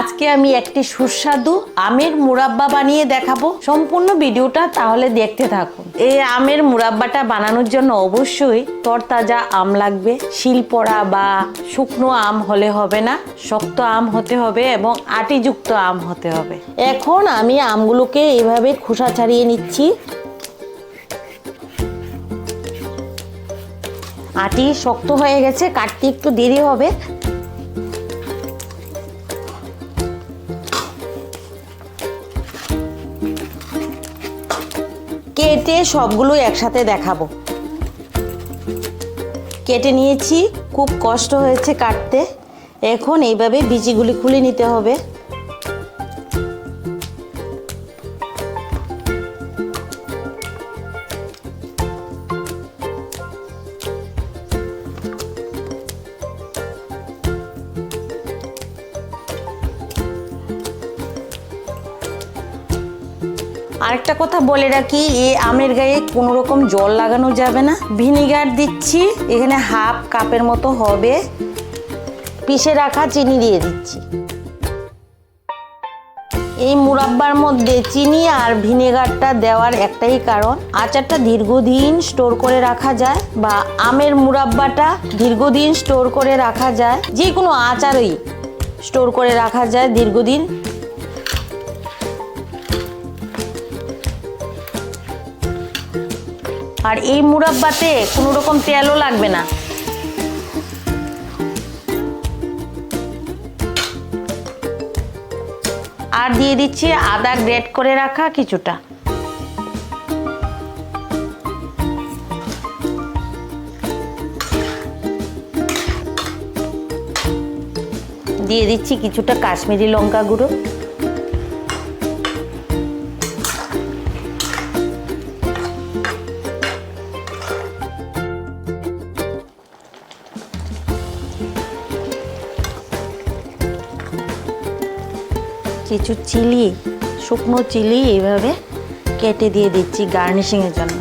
আজকে আমি একটি সুস্বাদু আমের মুরাব্বা বানিয়ে দেখাবো। সম্পূর্ণ ভিডিওটা তাহলে দেখতে থাকুন। এই আমের মুরাব্বাটা বানানোর জন্য অবশ্যই তরতাজা আম লাগবে। শিলপড়া বা শুকনো আম হলে হবে না, শক্ত আম হতে হবে এবং আটিযুক্ত আম হতে হবে। এখন আমি আমগুলোকে এইভাবে খোসা ছাড়িয়ে নিচ্ছি। আটি শক্ত হয়ে গেছে, কাটতে একটু দেরি হবে। কেটে সবগুলো একসাথে দেখাবো। কেটে নিয়েছি, খুব কষ্ট হয়েছে কাটতে। এখন এইভাবে বিচিগুলি খুলে নিতে হবে। আরেকটা কথা বলে রাখি, এ আমের গায়ে কোনো রকম জল লাগানো যাবে না। ভিনিগার দিচ্ছি, এখানে হাফ কাপের মতো হবে। পিষে রাখা চিনি দিয়ে দিচ্ছি। এই মুরাব্বার মধ্যে চিনি আর ভিনেগারটা দেওয়ার একটাই কারণ, আচারটা দীর্ঘদিন স্টোর করে রাখা যায় বা আমের মুরাব্বাটা দীর্ঘদিন স্টোর করে রাখা যায়। যে কোনো আচারই স্টোর করে রাখা যায় দীর্ঘদিন। আর এই মুরাব্বাতে কোনো রকম তেলও লাগবে না। আর দিয়ে দিচ্ছি আদা গ্রেট করে রাখা কিছুটা। দিয়ে দিচ্ছি কিছুটা কাশ্মীরি লঙ্কা গুঁড়ো। কিছু চিলি শুকনো চিলি এইভাবে কেটে দিয়ে দিচ্ছি গার্নিশিংয়ের জন্য।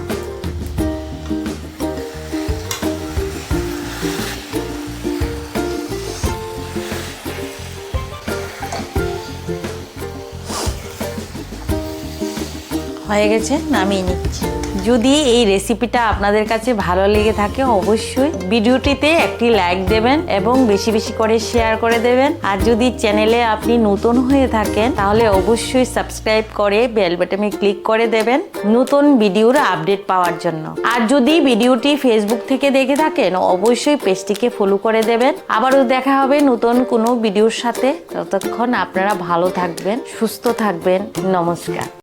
হয়ে গেছে নামিয়ে নিচ্ছি। যদি এই রেসিপিটা আপনাদের কাছে ভালো লেগে থাকে, অবশ্যই ভিডিওটিতে একটি লাইক দেবেন এবং বেশি বেশি করে শেয়ার করে দেবেন। আর যদি চ্যানেলে আপনি নতুন হয়ে থাকেন, তাহলে অবশ্যই সাবস্ক্রাইব করে বেল বাটনে ক্লিক করে দেবেন নতুন ভিডিওর আপডেট পাওয়ার জন্য। আর যদি ভিডিওটি ফেসবুক থেকে দেখে থাকেন, অবশ্যই পেজটিকে ফলো করে দেবেন। আবারও দেখা হবে নতুন কোনো ভিডিওর সাথে। ততক্ষণ আপনারা ভালো থাকবেন, সুস্থ থাকবেন। নমস্কার।